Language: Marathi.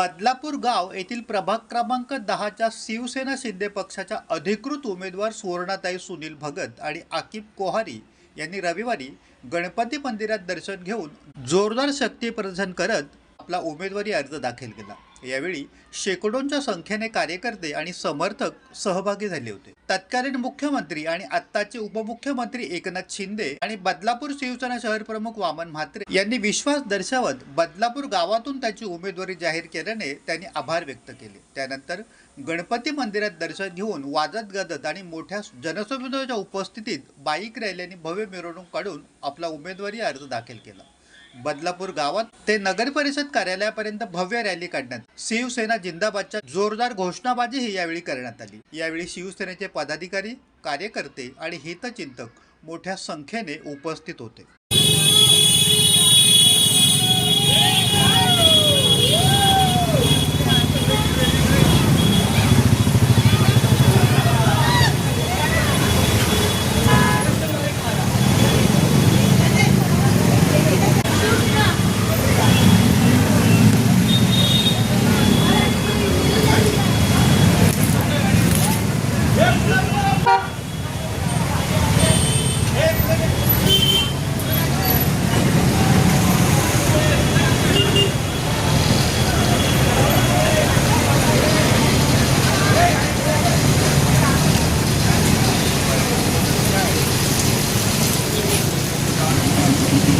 बदलापूर गाव येथील प्रभाग क्रमांक दहाच्या शिवसेना शिंदे पक्षाच्या अधिकृत उमेदवार सुवर्णाताई सुनील भगत आणि आकिब कोहारी यांनी रविवारी गणपती मंदिरात दर्शन घेऊन जोरदार शक्ती प्रदर्शन करत आपला उमेदवारी अर्ज दाखल केला. यावेळी शेकडोंच्या संख्येने कार्यकर्ते आणि समर्थक सहभागी झाले होते. तत्कालीन मुख्यमंत्री आणि आत्ताचे उपमुख्यमंत्री एकनाथ शिंदे आणि बदलापूर शिवसेना शहर प्रमुख वामन म्हात्रे यांनी विश्वास दर्शवत बदलापूर गावातून त्याची उमेदवारी जाहीर केल्याने त्यांनी आभार व्यक्त केले. त्यानंतर गणपती मंदिरात दर्शन घेऊन वाजत गाजत आणि मोठ्या जनसमुदायाच्या उपस्थितीत बाईक रॅलीने भव्य मिरवणूक काढून आपला उमेदवारी अर्ज दाखल केला. बदलापूर गावात ते नगर परिषद कार्यालयापर्यंत भव्य रॅली काढण्यात. शिवसेना जिंदाबादच्या जोरदार घोषणाबाजीही यावेळी करण्यात आली. यावेळी शिवसेनेचे पदाधिकारी कार्यकर्ते आणि हितचिंतक मोठ्या संख्येने उपस्थित होते.